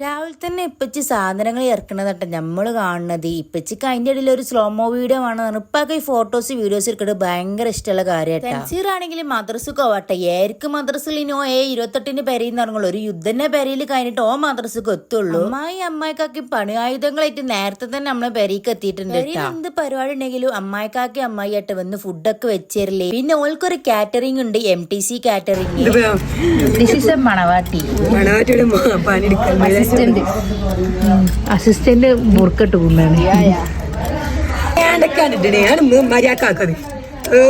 രാവിലെ തന്നെ ഇപ്പച്ചി സാധനങ്ങൾ ഇറക്കണതട്ടെ നമ്മൾ കാണുന്നത്. ഇപ്പച്ചിക്ക് അതിന്റെ ഇടയിൽ ഒരു സ്ലോമോ വീഡിയോ ആണ് ഇപ്പൊക്കെ ഈ ഫോട്ടോസ് വീഡിയോസ് എടുക്കുന്നത് ഭയങ്കര ഇഷ്ടമുള്ള കാര്യമായിട്ട് ആണെങ്കിൽ മദ്രസക്ക് പോവട്ടെ ഏർക്ക് മദ്രസിൽ ഓ ഏ ഇരുപത്തെട്ടിന് പെരയിൽ ഇറങ്ങുള്ളൂ. ഒരു യുദ്ധന്റെ പെരയിൽ കഴിഞ്ഞിട്ട് ഓ മദ്രസക്ക് എത്തുള്ളൂ. അമ്മായി അമ്മായിക്കാക്കി പണിയായുധങ്ങളായിട്ട് നേരത്തെ തന്നെ നമ്മളെ പെരയ്ക്ക് എത്തിയിട്ടുണ്ട് എന്ത് പരിപാടി ഉണ്ടെങ്കിലും അമ്മായിക്കാക്കി അമ്മായി ആയിട്ട് വന്ന് ഫുഡൊക്കെ വെച്ചേരില്ലേ പിന്നെ ഓൾക്കൊരു കാറ്ററിംഗ് ഉണ്ട് എം ടി സി കാറ്ററിംഗ് മണവാട്ടി. മണവാട്ടിയുടെ അസിസ്റ്റന്റ്. അസിസ്റ്റന്റ് ബുർക്കട്ട് കൊണ്ടാണ് ഞാൻ ആണ് മര്യാദക്കാക്കത് ഏ.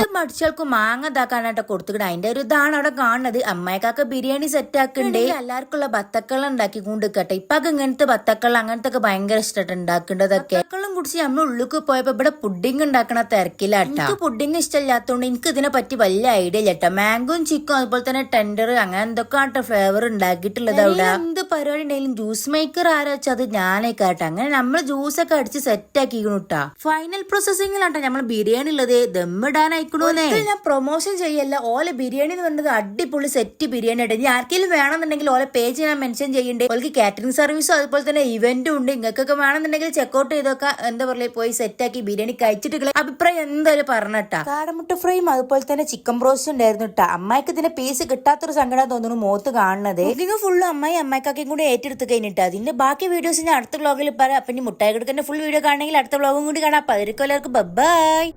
രണ്ട് മടിച്ചാൾക്ക് മാങ്ങ ഇതാക്കാനായിട്ട് കൊടുത്തിട്ട് അതിന്റെ ഒരു ഇതാണ് അവിടെ കാണുന്നത്. അമ്മായിക്കാക്ക് ബിരിയാണി സെറ്റ് ആക്കണ്ടേ? എല്ലാവർക്കുള്ള ബത്തക്കള ഉണ്ടാക്കി കൊണ്ടിരിക്കട്ടെ ഇപ്പൊ ഇങ്ങനത്തെ ബത്തക്കള അങ്ങനത്തെ ഒക്കെ ഭയങ്കര ഇഷ്ടമായിട്ട് ഉണ്ടാക്കേണ്ടതൊക്കെ. ബത്തക്കളും കുടിച്ച് നമ്മൾ ഉള്ളിക്ക് പോയപ്പോ ഇവിടെ പുഡിംഗ് ഉണ്ടാക്കണ തിരക്കിലാട്ടാ. എനിക്ക് പുഡിംഗ് ഇഷ്ടമില്ലാത്തതുകൊണ്ട് എനിക്ക് ഇതിനെ പറ്റി വലിയ ഐഡിയ ഇല്ല കേട്ടോ മാംഗോയും ചിക്കും അതുപോലെ തന്നെ ടെൻഡർ അങ്ങനെ എന്തൊക്കെ ആട്ടോ ഫ്ലേവർ ഉണ്ടാക്കിയിട്ടുള്ളത് അവിടെ. എന്ത് പരിപാടി ഉണ്ടെങ്കിലും ജ്യൂസ് മേക്കർ ആരാ വെച്ചാൽ അത് ഞാനേ കേട്ടോ അങ്ങനെ നമ്മൾ ജ്യൂസ് ഒക്കെ അടിച്ച് സെറ്റ് ആക്കിക്കണുട്ടാ ഫൈനൽ പ്രോസസ്സിംഗിലാട്ടോ നമ്മൾ ബിരിയാണി ഉള്ളത്. ദമ്മിടാനായിക്കണോന്നേ ഞാൻ പ്രൊമോഷൻ ചെയ്യല്ല. ഓലെ ബിരിയാണി എന്ന് പറഞ്ഞത് അടിപൊളി സെറ്റ് ബിരിയാണി ആയിട്ട്. ഇനി ആർക്കെങ്കിലും വേണമെന്നുണ്ടെങ്കിൽ ഓലെ പേജ് ഞാൻ മെൻഷൻ ചെയ്യണ്ടേ. ഓൾക്ക് കാറ്ററിംഗ് സർവീസും അതുപോലെ തന്നെ ഇവന്റും ഉണ്ട്. നിങ്ങൾക്കൊക്കെ വേണമെന്നുണ്ടെങ്കിൽ ചെക്കൗട്ട് ചെയ്തൊക്കെ എന്താ പറയുക പോയി സെറ്റ് ആക്കി ബിരിയാണി കഴിച്ചിട്ട് അഭിപ്രായം എന്തായാലും പറഞ്ഞട്ടാ. കാടമുട്ട ഫ്രൈയും അതുപോലെ തന്നെ ചിക്കൻ ബ്രോസ്റ്റ് ഉണ്ടായിരുന്നു കേട്ടോ അമ്മായിക്ക് ഇതിന്റെ പീസ് കിട്ടാത്തൊരു സങ്കടം തോന്നുന്നു മോത്ത് കാണുന്നത്. നിങ്ങൾ ഫുള്ള് അമ്മായി അമ്മായിക്കൊക്കെ കൂടി ഏറ്റെടുത്ത് കഴിഞ്ഞിട്ട്. അതിന്റെ ബാക്കി വീഡിയോസ് ഞാൻ അടുത്ത വ്ളോഗിൽ പറയാം. അപ്പൊ ഇനി മുട്ടായി കൊടുക്കുന്ന ഫുൾ വീഡിയോ കാണണമെങ്കിൽ അടുത്ത വ്ളോഗും കൂടി കാണാം. അപ്പൊ അതിരിക്കും എല്ലാവർക്കും. ബൈ